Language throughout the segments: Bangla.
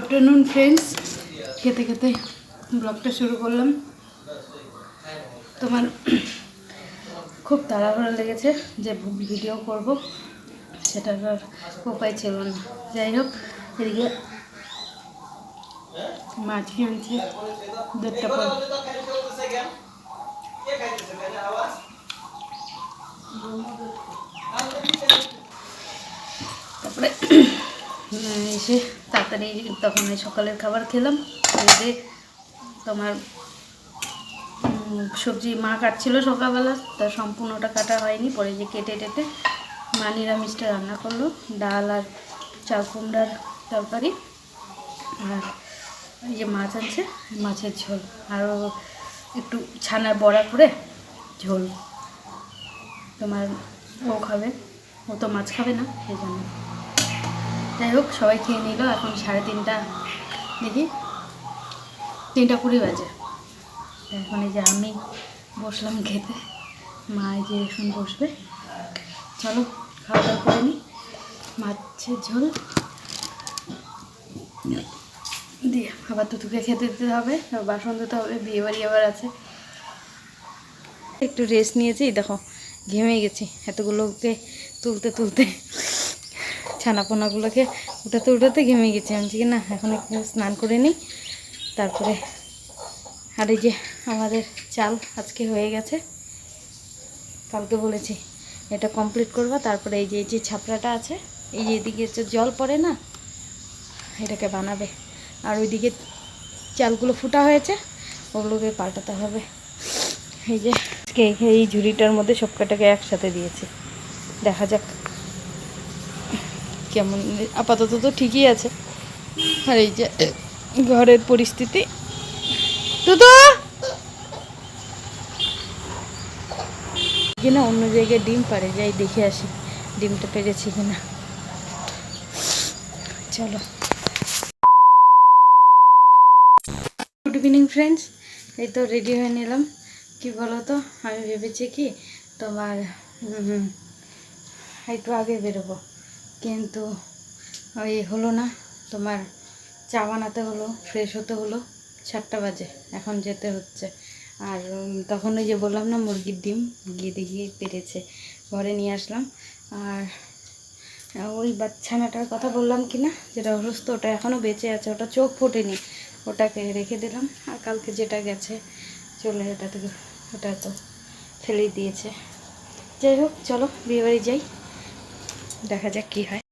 আফটারনুন ফ্রেন্ডস খেতে খেতে ব্লগটা শুরু করলাম। তোমার খুব তাড়াহুড়া লেগেছে যে ভিডিও করব। সেটার আর উপায় ছিল না। যাই হোক, এদিকে মাছ আনছে? দেড়টা পর। তারপরে এসে তাড়াতাড়ি তখন সকালের খাবার খেলাম। খেয়ে তোমার সবজি মা কাটছিল সকালবেলা, তা সম্পূর্ণটা কাটা হয়নি। পরে যে কেটে টেটে মা নিরামিষটা রান্না করল, ডাল আর চাল কুমড়ার তরকারি। আর এই যে মাছ আছে, মাছের ঝোল। আরও একটু ছানার বড়া করে ঝোল। তোমার ও খাবে, ও তো মাছ খাবে না, সেই জন্য। যাই হোক, সবাই খেয়ে নিল এখন সাড়ে তিনটা, দেখি। তিনটা কুড়ি বাজে। এখন এই যে আমি বসলাম খেতে, মা এই যে এখন বসবে। চলো, খাওয়া দাওয়া করে নিই মাছের ঝোল। দিয়ে আবার তুতুকে খেতে দিতে হবে বাসন দিতে হবে বিয়ে বাড়ি আবার আছে। একটু রেস্ট নিয়েছি, দেখো, ঘেমে গেছি। এতগুলোকে তুলতে তুলতে ছানাপোনাগুলোকে উঠাতে উঠাতে ঘেমে গেছি। আমি কি না, এখন একটু স্নান করে নিই। তারপরে আর এই যে আমাদের চাল আজকে হয়ে গেছে। কালকে বলেছি, এটা কমপ্লিট করবা। তারপরে এই যে এই যে ছাপড়াটা আছে, এই যে এদিকে জল পড়ে না, এটাকে বানাবে। আর ওইদিকে চালগুলো ফুটা হয়েছে, ওগুলোকে পাল্টাতে হবে। এই যে আজকে এই ঝুড়িটার মধ্যে সব কটাকে একসাথে দিয়েছি। দেখা যাক কেমন? আপাতত তো ঠিকই আছে। আর এই যে, ঘরের পরিস্থিতি। কিনা অন্য জায়গায় ডিম পারে যাই দেখে আসি ডিমটা পেরেছি কিনা। চলো। গুড ইভিনিং ফ্রেন্ডস এই তো রেডি হয়ে নিলাম। কি বলো তো আমি ভেবেছি কি তোমার একটু আগে বেরোবো। কিন্তু ওই হলো না, তোমার চা বানাতে হলো ফ্রেশ হতে হলো সাতটা বাজে, এখন যেতে হচ্ছে। আর তখন ওই যে বললাম না মুরগির ডিম গিয়ে দেখি পেরেছে, ঘরে নিয়ে আসলাম। আর, ওই বাচ্চানাটার কথা বললাম কি না, যেটা অসুস্থ, ওটা এখনও বেঁচে আছে, ওটা চোখ ফোটেনি, ওটাকে রেখে দিলাম। আর কালকে যেটা গেছে, চলে ওটা থেকে ওটা তো ফেলেই দিয়েছে। যাই হোক, চলো বিয়েবাড়ি যাই। দেখা যাক কি হয়।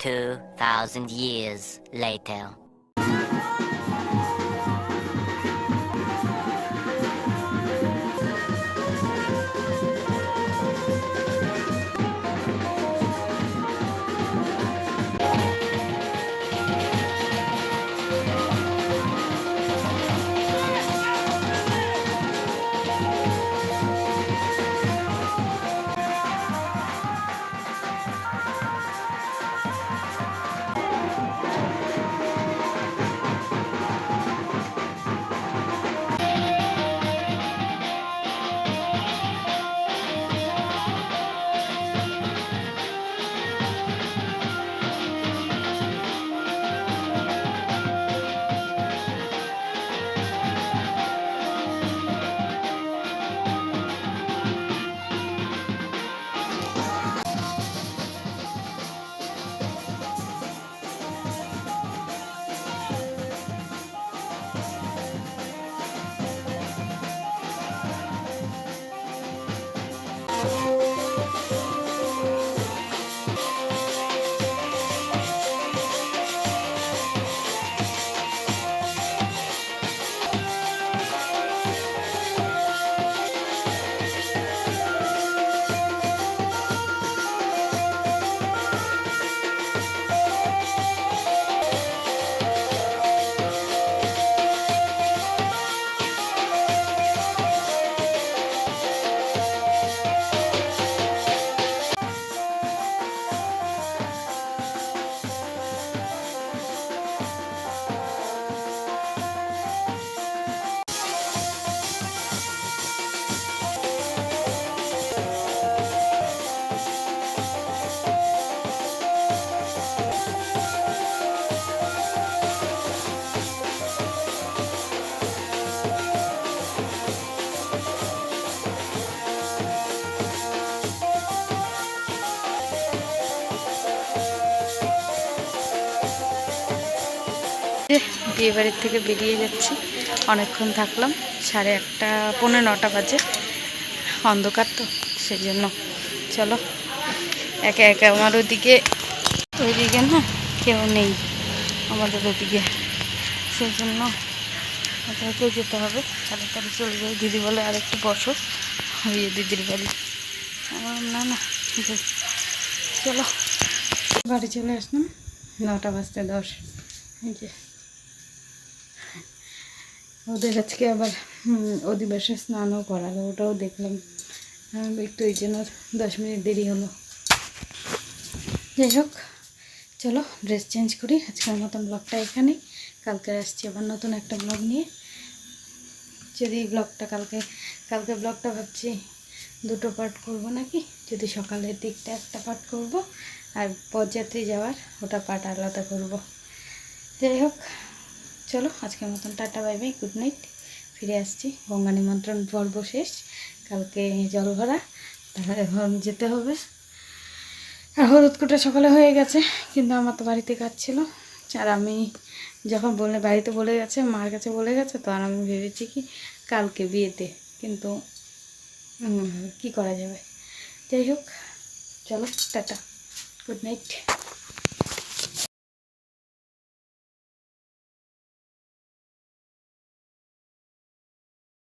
2,000 years later. বিয়ে বাড়ির থেকে বেরিয়ে যাচ্ছি। অনেকক্ষণ থাকলাম, সাড়ে একটা, পৌনে নটা বাজে। অন্ধকার তো সেই জন্য চলো, একে একে আমার ওদিকে ওইদিকে না? কেউ নেই আমাদের ওদিকে। সেই জন্য আপনাকে যেতে হবে। তাড়াতাড়ি চলে যাই। দিদি বলে আর একটু বসো হইয়ে দিদির বাড়ি। না না চলো। বাড়ি চলে আসলাম। নটা বাজতে দশ। এই যে। ওদের আজকে আবার অধিবাসে স্নানও করালো, ওটাও দেখলাম। একটু ওই জন্য দশ মিনিট দেরি হলো। যাই হোক, চলো ড্রেস চেঞ্জ করি। আজকের মতন ব্লগটা এখানেই। কালকে আসছি আবার নতুন একটা ব্লগ নিয়ে। যদি ব্লগটা কালকে কালকে ব্লগটা ভাবছি দুটো পার্ট করব নাকি? যদি সকালের দিকটা একটা পার্ট করব, আর পদযাত্রী যাওয়ার ওটা পার্ট আলাদা করব। যাই হোক চলো, আজকের মতন tata, bye bye, good night. ফিরে আসছি গঙ্গা নিমন্ত্রণ পর্ব শেষ। কালকে জল ভরা, তাহলে এখন যেতে হবে। আর হলুদ কুটা সকালে হয়ে গেছে, কিন্তু আমার তো বাড়িতে কাজ ছিল। আর আমি যখন বলে বাড়িতে বলে গেছে, মার কাছে বলে গেছে, তো আর আমি ভেবেছি কি কালকে বিয়েতে, কিন্তু কি করা যাবে? যাই হোক, চলো, টাটা, গুড নাইট।